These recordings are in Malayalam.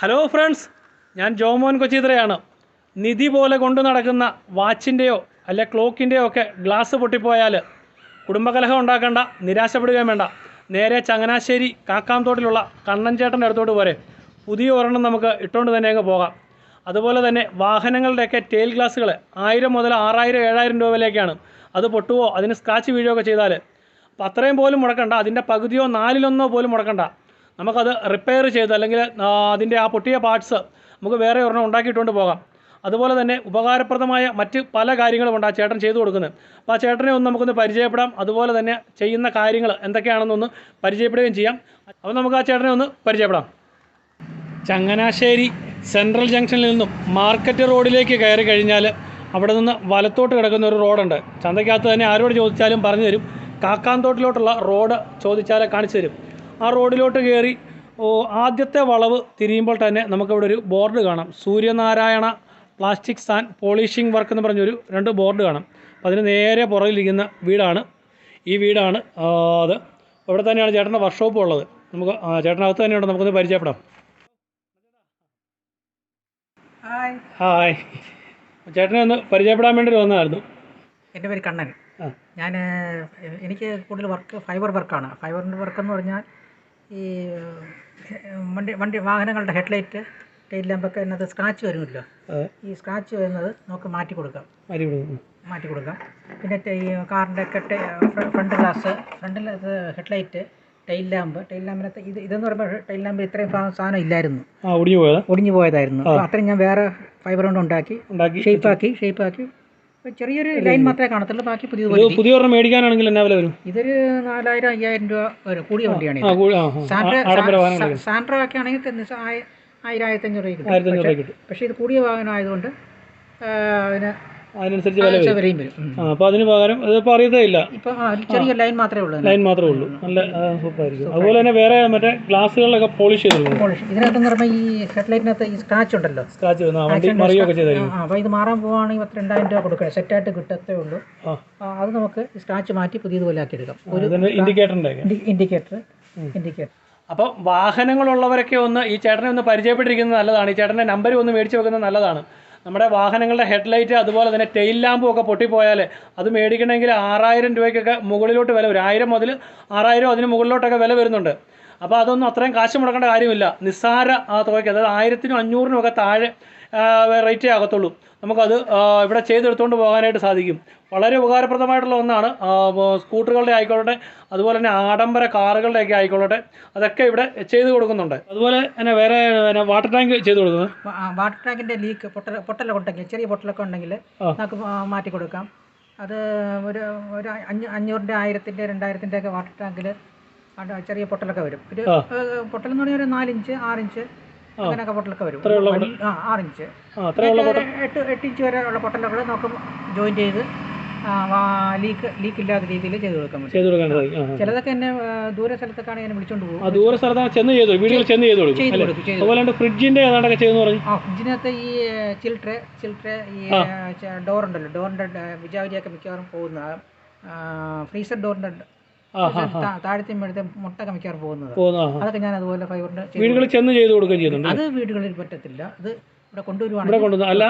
ഹലോ ഫ്രണ്ട്സ് ഞാൻ ജോമോൻ കൊച്ചിത്രയാണ്. നിധി പോലെ കൊണ്ടു നടക്കുന്ന വാച്ചിന്റെയോ അല്ലെ ക്ലോക്കിന്റെയോ ഒക്കെ ഗ്ലാസ് പൊട്ടിപ്പോയാൽ കുടുംബകലഹം ഉണ്ടാക്കേണ്ട നിരാശപ്പെടുകയും വേണ്ട. നേരെ ചങ്ങനാശ്ശേരി കാക്കാംതോട്ടിലുള്ള കണ്ണൻ ചേട്ടന്റെ അടുത്തോട്ട് പോരെ. പുതിയ ഒരെണ്ണം നമുക്ക് ഇട്ടുകൊണ്ട് തന്നെ അങ്ങ് പോകാം. അതുപോലെ തന്നെ വാഹനങ്ങളുടെയൊക്കെ ടെയിൽ ഗ്ലാസ്സുകൾ ആയിരം മുതൽ ആറായിരം ഏഴായിരം രൂപ വിലയൊക്കെയാണ് അത് പൊട്ടുവോ അതിന് സ്ക്രാച്ച് വീഴുകയൊക്കെ ചെയ്താൽ. അപ്പോൾ അത്രയും പോലും മുടക്കണ്ട അതിന്റെ പകുതിയോ നാലിലൊന്നോ പോലും മുടക്കണ്ട. നമുക്കത് റിപ്പയർ ചെയ്ത് അല്ലെങ്കിൽ അതിന്റെ ആ പൊട്ടിയ പാർട്സ് നമുക്ക് വേറെ ഒരെണ്ണം ഉണ്ടാക്കിയിട്ടുകൊണ്ട് പോകാം. അതുപോലെ തന്നെ ഉപകാരപ്രദമായ മറ്റ് പല കാര്യങ്ങളുമുണ്ട് ആ ചേട്ടൻ ചെയ്തു കൊടുക്കുന്നത്. അപ്പോൾ ആ ചേട്ടനെ ഒന്ന് നമുക്കൊന്ന് പരിചയപ്പെടാം. അതുപോലെ തന്നെ ചെയ്യുന്ന കാര്യങ്ങൾ എന്തൊക്കെയാണെന്നൊന്ന് പരിചയപ്പെടുകയും ചെയ്യാം. അപ്പോൾ നമുക്ക് ആ ചേട്ടനെ ഒന്ന് പരിചയപ്പെടാം. ചങ്ങനാശ്ശേരി സെൻട്രൽ ജംഗ്ഷനിൽ നിന്നും മാർക്കറ്റ് റോഡിലേക്ക് കയറി കഴിഞ്ഞാൽ അവിടെ നിന്ന് വലത്തോട്ട് കിടക്കുന്ന ഒരു റോഡുണ്ട്. ചന്തയ്ക്കകത്ത് തന്നെ ആരോട് ചോദിച്ചാലും പറഞ്ഞു തരും. കാക്കാന്തോട്ടിലോട്ടുള്ള റോഡ് ചോദിച്ചാൽ കാണിച്ചു തരും. ആ റോഡിലോട്ട് കയറി ഓ ആദ്യത്തെ വളവ് തിരിയുമ്പോൾ തന്നെ നമുക്കിവിടെ ഒരു ബോർഡ് കാണാം. Suryanarayana plastics and polishing work എന്ന് പറഞ്ഞൊരു രണ്ട് ബോർഡ് കാണാം. അപ്പോൾ അതിന് നേരെ പുറകിലിരിക്കുന്ന വീടാണ്. ഈ വീടാണ് അത്. ഇവിടെ തന്നെയാണ് ചേട്ടന്റെ വർക്ക്ഷോപ്പ് ഉള്ളത്. നമുക്ക് ചേട്ടനകത്ത് തന്നെയുണ്ട്. നമുക്കൊന്ന് പരിചയപ്പെടാം. ഹായ്. ഹായ്. ചേട്ടനെ ഒന്ന് പരിചയപ്പെടാൻ വേണ്ടി വന്നതായിരുന്നു. എന്റെ പേര് കണ്ണൻ. ഞാൻ എനിക്ക് കൂടുതൽ വർക്ക് ഫൈബർ വർക്കാണ്. ഫൈബറിന്റെ വർക്ക് എന്ന് പറഞ്ഞാൽ ഈ വണ്ടി വണ്ടി വാഹനങ്ങളുടെ ഹെഡ്ലൈറ്റ് ടെയിൽ ലാമ്പൊക്കെ അതിനകത്ത് സ്ക്രാച്ച് വരുമല്ലോ? ഈ സ്ക്രാച്ച് വരുന്നത് നമുക്ക് മാറ്റി കൊടുക്കാം. മാറ്റി കൊടുക്കാം. പിന്നെ ഈ കാറിന്റെ ഒക്കെ ഫ്രണ്ട് ഗ്ലാസ് ഫ്രണ്ടിൽ ഹെഡ്ലൈറ്റ് ടെയിൽ ലാമ്പ് ടെയിൽ ലാമ്പിനകത്ത് ഇത് ഇതെന്ന് പറയുമ്പോൾ ടെയിൽ ലാമ്പ് ഇത്രയും സാധനം ഇല്ലായിരുന്നു. ഒടിഞ്ഞു പോയതാ? ഒടിഞ്ഞു പോയതായിരുന്നു. അത്രയും ഞാൻ വേറെ ഫൈബർ കൊണ്ട് ഉണ്ടാക്കി ഷേപ്പാക്കി ഷേപ്പാക്കി ചെറിയൊരു ലൈൻ മാത്രമേ കാണത്തുള്ളൂ ബാക്കി പുതിയ പുതിയ ഒരെണ്ണം മേടിക്കാനാണെങ്കിൽ എന്നാ വില വരും? ഇതൊരു നാലായിരം അയ്യായിരം രൂപ വരും. കൂടിയ വണ്ടിയാണ് സാൻഡ്രോ ഒക്കെ ആണെങ്കിൽ ആയിരം ആയിരത്തി അഞ്ഞൂറ് രൂപ കിട്ടും. പക്ഷേ ഇത് കൂടിയ വാഹനം ആയതുകൊണ്ട് അതിന് അതിനനുസരിച്ച് വില വരും. അപ്പൊ വരും. ആ അപ്പോൾ അതിന് പകരം ഇതിപ്പോൾ അറിയത്തേ ഇല്ല ഇപ്പൊ ആ, ചെറിയ ലൈൻ മാത്രമേ ഉള്ളൂ ലൈൻ മാത്രമേ ഉള്ളൂ. നല്ല സൂപ്പർ ആയിരിക്കും അതുപോലെ തന്നെ വേറെ മറ്റേ ഗ്ലാസ്സുകളിലൊക്കെ പോളിഷ് ചെയ്ത് കൊടുക്കും പോളിഷ് ഇതിനകത്തെന്ന് പറയുമ്പോൾ ഈ ഹെഡ്ലൈറ്റിനകത്ത് ഈ സ്ക്രാച്ച് ഉണ്ടല്ലോ. സ്ക്രാച്ച് വന്ന് ആ വണ്ടി ചെയ്തായിരിക്കും. ആ, അപ്പോൾ ഇത് മാറാൻ പോവുകയാണെങ്കിൽ പത്ത് രണ്ടായിരം രൂപ കൊടുക്കണം. സെറ്റായിട്ട് കിട്ടത്തേ ഉള്ളൂ. ആ. ആ, അത് നമുക്ക് സ്ക്രാച്ച് മാറ്റി പുതിയതുപോലെ ആക്കിയെടുക്കാം ഒരു അതിന്റെ ഇൻഡിക്കേറ്ററിന്റെ ഇൻഡിക്കേറ്റർ ഇൻഡിക്കേറ്റർ അപ്പോൾ വാഹനങ്ങളുള്ളവരൊക്കെ ഒന്ന് ഈ ചേട്ടനെ ഒന്ന് പരിചയപ്പെട്ടിരിക്കുന്നത് നല്ലതാണ്. ഈ ചേട്ടന്റെ നമ്പർ ഒന്ന് മേടിച്ച് വെക്കുന്നത് നല്ലതാണ്. നമ്മുടെ വാഹനങ്ങളുടെ ഹെഡ്ലൈറ്റ് അതുപോലെ തന്നെ ടെയിൽ ലാമ്പും ഒക്കെ പൊട്ടിപ്പോയാൽ അത് മേടിക്കണമെങ്കിൽ ആറായിരം രൂപയ്ക്കൊക്കെ മുകളിലോട്ട് വില വരും. ആയിരം മുതൽ ആറായിരം അതിന് മുകളിലോട്ടൊക്കെ വില വരുന്നുണ്ട്. അപ്പോൾ അതൊന്നും അത്രയും കാശ് മുടക്കേണ്ട കാര്യമില്ല. നിസ്സാര ആ തുകയ്ക്ക് അതായത് ആയിരത്തിനും അഞ്ഞൂറിനും ഒക്കെ താഴെ റേറ്റേ ആകത്തുള്ളൂ. നമുക്കത് ഇവിടെ ചെയ്തെടുത്തുകൊണ്ട് പോകാനായിട്ട് സാധിക്കും. വളരെ ഉപകാരപ്രദമായിട്ടുള്ള ഒന്നാണ് സ്കൂട്ടറുകളുടെ ആയിക്കോട്ടെ അതുപോലെ തന്നെ ആഡംബര കാറുകളുടെ ഒക്കെ ആയിക്കോട്ടെ അതൊക്കെ ഇവിടെ ചെയ്തു കൊടുക്കുന്നുണ്ട്. അതുപോലെ തന്നെ വേറെ പിന്നെ വാട്ടർ ടാങ്ക് ചെയ്തു കൊടുക്കുന്നത്? വാട്ടർ ടാങ്കിന്റെ ലീക്ക് പൊട്ടൽ പൊട്ടലൊക്കെ ഉണ്ടെങ്കിൽ ചെറിയ പൊട്ടലൊക്കെ ഉണ്ടെങ്കിൽ നമുക്ക് മാറ്റി കൊടുക്കാം. അത് ഒരു ഒരു അഞ്ഞൂ അഞ്ഞൂറിന്റെ ആയിരത്തിന്റെ രണ്ടായിരത്തിന്റെ ഒക്കെ വാട്ടർ ടാങ്കിൽ ചെറിയ പൊട്ടലൊക്കെ വരും. ഒരു പൊട്ടൽ എന്ന് പറഞ്ഞാൽ ഒരു നാലിഞ്ച് ആറിഞ്ച് അങ്ങനെയൊക്കെ പൊട്ടലൊക്കെ വരും. ആ ആറിഞ്ച്. എട്ട് എട്ട് ഇഞ്ച് വരെ ഉള്ള പൊട്ടലുകൾ നമുക്ക് ജോയിൻ ചെയ്ത് ലീക്ക് ലീക്ക് ഇല്ലാത്ത രീതിയിൽ ചെയ്ത് കൊടുക്കാൻ പറ്റും. ചിലതൊക്കെ എന്നെ ദൂര സ്ഥലത്തൊക്കെ എന്നെ വിളിച്ചോണ്ട് പോകും. ആ ദൂര സ്ഥലത്താണ് ചെന്ന് ചെയ്തു വീടുകളിൽ ചെന്ന് ചെയ്ത് അതുപോലെ ഫ്രിഡ്ജിന്റെ ഏതാണ്ടൊക്കെ ചെയ്തെന്ന് പറഞ്ഞു. ആ ഫ്രിഡ്ജിനകത്ത് ഈ ചിൽട്രെ ചിൽട്രെ ഈ ഡോർ ഉണ്ടല്ലോ ഡോറിന്റെ വിജാവിജയൊക്കെ മിക്കവാറും പോകുന്ന ഫ്രീസർ ഡോറിന്റെ ആ ഹാ ഹാ താഴത്തെ മേഴത്തെ മുട്ടൊക്കെ പോകുന്നത്. അതൊക്കെ ഞാൻ അതുപോലെ ഫൈബറിന്റെ വീടുകളിൽ ചെന്ന് ചെയ്ത് കൊടുക്കുകയും ചെയ്യുന്നുണ്ട് അത് വീടുകളിൽ പറ്റത്തില്ല. അത് ഇവിടെ കൊണ്ടുവരുവാണെങ്കിൽ അല്ല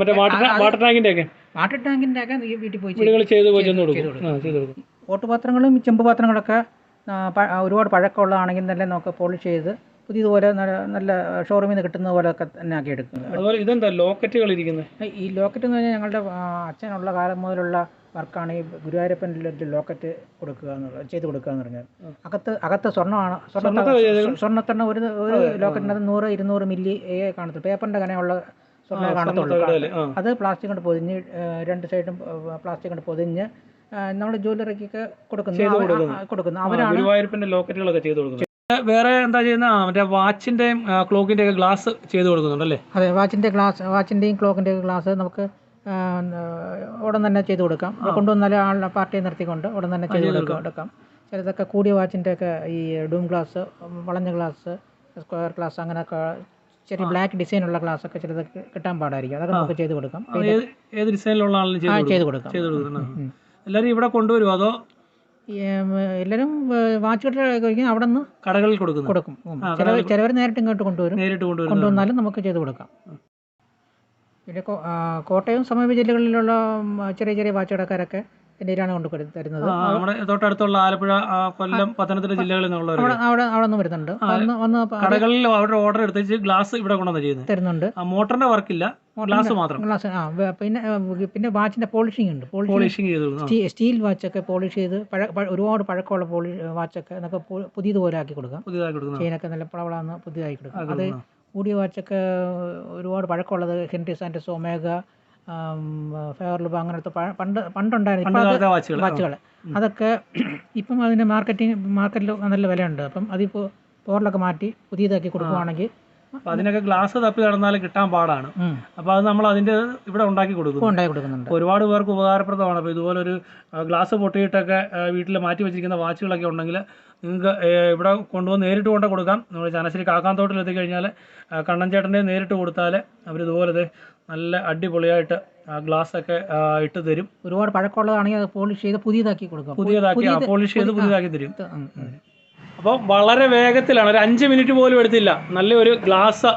മറ്റേ വാട്ടർ ടാങ്കിന്റെ ഒക്കെ വാട്ടർ ടാങ്കിന്റെ ഒക്കെ ഈ വീട്ടിൽ പോയി. വീടുകളിൽ ചെയ്ത് പോയി ചെന്ന് കൊടുക്കും. ഓട്ടുപാത്രങ്ങളും ചെമ്പ് പാത്രങ്ങളൊക്കെ ഒരുപാട് പഴക്കമുള്ളതാണെങ്കിൽ തന്നെ നമുക്ക് പോളിഷ് ചെയ്ത് പുതിയതുപോലെ നല്ല നല്ല ഷോറൂമിൽ നിന്ന് കിട്ടുന്ന പോലെ ഒക്കെ തന്നെ ആക്കി എടുക്കുന്നത്. അതുപോലെ ഇതെന്താ ലോക്കറ്റുകൾ ഇരിക്കുന്നത് ഈ ലോക്കറ്റ് എന്ന് പറഞ്ഞാൽ ഞങ്ങളുടെ അച്ഛനുള്ള കാലം മുതലുള്ള വർക്കാണ് ഈ ഗുരുവായൂരപ്പന്റെ ലോക്കറ്റ് കൊടുക്കുക എന്നുള്ളത് ചെയ്ത് കൊടുക്കുക എന്ന് പറഞ്ഞാൽ അകത്ത് അകത്ത് സ്വർണമാണ്. സ്വർണ സ്വർണത്തിന് ഒരു ഒരു ലോക്കറ്റിനകത്ത് നൂറ് ഇരുന്നൂറ് മില്ലി കാണത്തുള്ളൂ. പേപ്പറിന്റെ കനയുള്ള സ്വർണമേ കാണത്തുള്ളൂ. അത് പ്ലാസ്റ്റിക് കൊണ്ട് പൊതിഞ്ഞ് രണ്ട് സൈഡും പ്ലാസ്റ്റിക് കൊണ്ട് പൊതിഞ്ഞ് നമ്മൾ ജ്വല്ലറിക്കൊക്കെ കൊടുക്കുന്നു കൊടുക്കുന്നു. അവരാണ് ഗുരുവായൂരപ്പന്റെ ലോക്കറ്റുകളൊക്കെ ചെയ്ത് കൊടുക്കുന്നത്. വേറെ എന്താ ചെയ്യുന്ന മറ്റേ വാച്ചിന്റെയും ക്ലോക്കിന്റെ ഒക്കെ ഗ്ലാസ് ചെയ്ത് കൊടുക്കുന്നുണ്ടല്ലേ അതെ വാച്ചിന്റെ ഗ്ലാസ് വാച്ചിന്റെയും ക്ലോക്കിന്റെയും ഗ്ലാസ് നമുക്ക് ഉടൻ തന്നെ ചെയ്തു കൊടുക്കാം. കൊണ്ടുവന്നാലും ആളുടെ പാർട്ടിയെ നിർത്തിക്കൊണ്ട് ഉടൻ തന്നെ ചെയ്തു കൊടുക്കാം. എടുക്കാം ചിലതൊക്കെ കൂടിയ വാച്ചിന്റെ ഒക്കെ ഈ ഡൂം ഗ്ലാസ് വളഞ്ഞ ഗ്ലാസ് സ്ക്വയർ ഗ്ലാസ് അങ്ങനെയൊക്കെ ചെറിയ ബ്ലാക്ക് ഡിസൈൻ ഉള്ള ഗ്ലാസ് ഒക്കെ ചിലതൊക്കെ കിട്ടാൻ പാടായിരിക്കും. അതൊക്കെ നമുക്ക് ചെയ്ത് കൊടുക്കാം. ഏത് ഡിസൈനിലുള്ള ആളിന് ചെയ്ത് കൊടുക്കും. എല്ലാവരും ഇവിടെ കൊണ്ടുവരുമോ അതോ എല്ലാവരും വാച്ച് കെട്ട് കഴിക്കും അവിടെ നിന്ന് കടകളിൽ കൊടുക്കും. കൊടുക്കും ചിലവർ നേരിട്ട് ഇങ്ങോട്ട് കൊണ്ടുവരും. നേരിട്ട് കൊണ്ടുവരുന്നു കൊണ്ടുവന്നാലും നമുക്ക് ചെയ്തു കൊടുക്കാം. പിന്നെ കോട്ടയം സമീപ ജില്ലകളിലുള്ള ചെറിയ ചെറിയ വാച്ചടക്കാരൊക്കെ എന്റെ കയ്യിലാണ് കൊണ്ട് തരുന്നത്. നമ്മുടെ തൊട്ടടുത്തുള്ള ആലപ്പുഴ കൊല്ലം പത്തനംതിട്ട ജില്ലകളിൽ നിന്നുള്ള അവിടെ അവിടെ ഒന്നും നിന്ന് വരുന്നുണ്ട് വന്ന് കടകളിൽ അവരുടെ ഓർഡർ എടുത്തേച്ച് ഗ്ലാസ് ഇവിടെ കൊണ്ടുവന്ന് ചെയ്യുന്നത് തരുന്നുണ്ട്. മോട്ടറിന്റെ വർക്കില്ല ഗ്ലാസ് മാത്രം. ഗ്ലാസ് ആ പിന്നെ പിന്നെ വാച്ചിന്റെ പോളിഷിംഗ് ഉണ്ട്. പോളിഷിംഗ് ചെയ്ത് സ്റ്റീൽ വാച്ചൊക്കെ പോളിഷ് ചെയ്ത് ഒരുപാട് പഴക്കമുള്ള പോളി വാച്ചൊക്കെ പു- പുതിയതുപോലെ ആക്കി കൊടുക്കാം. പുതിയതായി കൊടുക്കാം ചെയിനൊക്കെ നല്ല പളവളാന്ന് പുതിയതാക്കി കൊടുക്കാം. അത്. കൂടിയ വാച്ചൊക്കെ ഒരുപാട് പഴക്കമുള്ളത് ഹെൻറി സാൻഡസ് ഒമേഗ ഫെയർലുബ അങ്ങനത്തെ പണ്ട് പണ്ടുണ്ടായിരുന്നു. വാച്ചുകൾ അതൊക്കെ ഇപ്പം അതിന്റെ മാർക്കറ്റിംഗ് മാർക്കറ്റിൽ നല്ല വിലയുണ്ട്. അപ്പം അതിപ്പോൾ പോറിലൊക്കെ മാറ്റി പുതിയതാക്കി കൊടുക്കുവാണെങ്കിൽ അപ്പൊ അതിനൊക്കെ ഗ്ലാസ് തപ്പി നടന്നാൽ കിട്ടാൻ പാടാണ്. അപ്പൊ അത് നമ്മൾ അതിന്റെ ഇവിടെ ഉണ്ടാക്കി കൊടുക്കും കൊടുക്കുന്നു ഒരുപാട് പേർക്ക് ഉപകാരപ്രദമാണ്. അപ്പൊ ഇതുപോലെ ഒരു ഗ്ലാസ് പൊട്ടിയിട്ടൊക്കെ വീട്ടിൽ മാറ്റി വെച്ചിരിക്കുന്ന വാച്ചുകളൊക്കെ ഉണ്ടെങ്കിൽ നിങ്ങൾക്ക് ഇവിടെ കൊണ്ടുവന്ന് നേരിട്ട് കൊണ്ട് കൊടുക്കാം. നമ്മൾ ചനശ്ശേരി കാക്കാന്തോട്ടിൽ എത്തിക്കഴിഞ്ഞാൽ കണ്ണൻചേട്ടന്റെ നേരിട്ട് കൊടുത്താൽ അവർ ഇതുപോലെ നല്ല അടിപൊളിയായിട്ട് ആ ഗ്ലാസ് ഒക്കെ ഇട്ട് തരും. ഒരുപാട് പഴക്കമുള്ളതാണെങ്കിൽ അത് പോളിഷ് ചെയ്ത് പുതിയതാക്കി കൊടുക്കാം. പുതിയതാക്കി പോളിഷ് ചെയ്ത് പുതിയതാക്കി തരും. അപ്പോൾ വളരെ വേഗത്തിലാണ് ഒരു അഞ്ച് മിനിറ്റ് പോലും എടുത്തില്ല. നല്ലൊരു ഗ്ലാസ്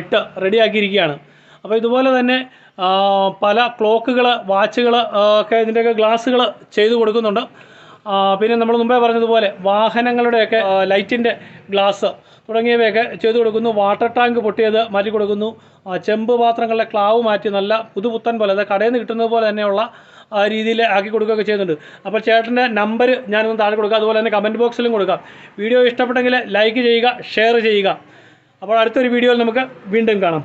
ഇട്ട് റെഡിയാക്കിയിരിക്കുകയാണ്. അപ്പോൾ ഇതുപോലെ തന്നെ പല ക്ലോക്കുകൾ വാച്ചുകൾ ഒക്കെ ഇതിന്റെയൊക്കെ ഗ്ലാസ്സുകൾ ചെയ്തു കൊടുക്കുന്നുണ്ട്. പിന്നെ നമ്മൾ മുമ്പേ പറഞ്ഞതുപോലെ വാഹനങ്ങളുടെയൊക്കെ ലൈറ്റിന്റെ ഗ്ലാസ് തുടങ്ങിയവയൊക്കെ ചെയ്തു കൊടുക്കുന്നു. വാട്ടർ ടാങ്ക് പൊട്ടിയത് മാറ്റി കൊടുക്കുന്നു. ചെമ്പ് പാത്രങ്ങളുടെ ക്ലാവ് മാറ്റി നല്ല പുതുപുത്തൻ പോലെ അതായത് കടയിൽ നിന്ന് കിട്ടുന്നത് പോലെ തന്നെയുള്ള രീതിയിൽ ആക്കി കൊടുക്കുകയൊക്കെ ചെയ്യുന്നുണ്ട്. അപ്പോൾ ചേട്ടന്റെ നമ്പർ ഞാനൊന്ന് താഴെ കൊടുക്കുക അതുപോലെ തന്നെ കമന്റ് ബോക്സിലും കൊടുക്കാം. വീഡിയോ ഇഷ്ടപ്പെട്ടെങ്കിൽ ലൈക്ക് ചെയ്യുക ഷെയർ ചെയ്യുക. അപ്പോൾ അടുത്തൊരു വീഡിയോയിൽ നമുക്ക് വീണ്ടും കാണാം.